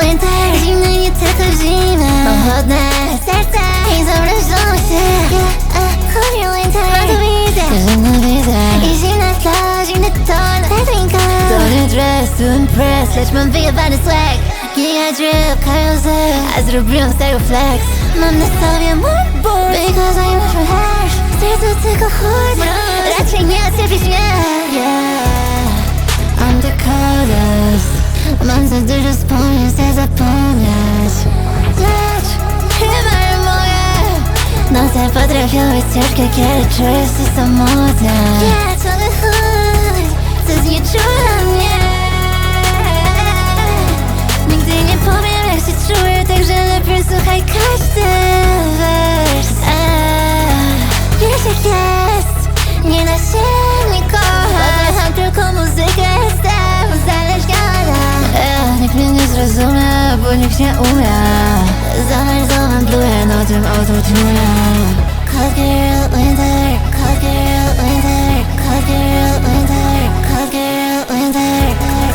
winter Zimne nie tylko zima Mam chłodne serce i zamrożone chcę Chodź mi winter. Mam to widzę, zimno widzę I zimna to, zimny ton. Petrinka Dolny dress to impress. Lecz mam wyjebany swag. Giga drip, kajuzy A zrobiłam z tego flex. Mam na sobie mój ból. Because I'm not fresh Serce tylko chłodne Raczej nie odczepisz mnie yeah. Być ciężkie, kiedy czujesz się to the chuj, co znieczula mnie. Nigdy nie powiem jak się czuję, także lepiej słuchaj każdy wers. Eee, Wiesz jak jest, nie da się mnie kochać. Kocham tylko muzykę, jestem uzależniona. Eee, Nikt mnie nie zrozumie, bo nikt nie umie. Za bardzo wędluję na tym autotune Cause girl, winter Cause girl, winter Cause girl, winter Cause girl, winter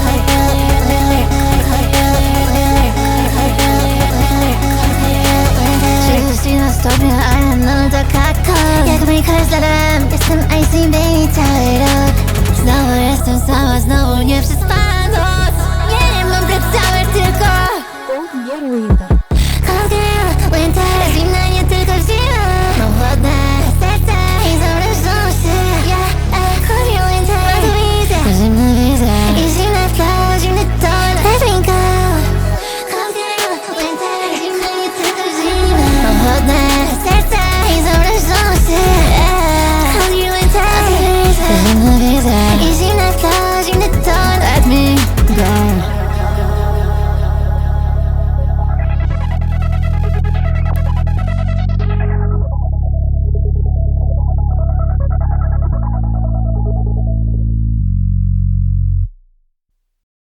Cause girl, winter Cause girl, winter 지구씨나 스톱이야 아야 너는 다 카카 야금이 갈 사람 있음 I see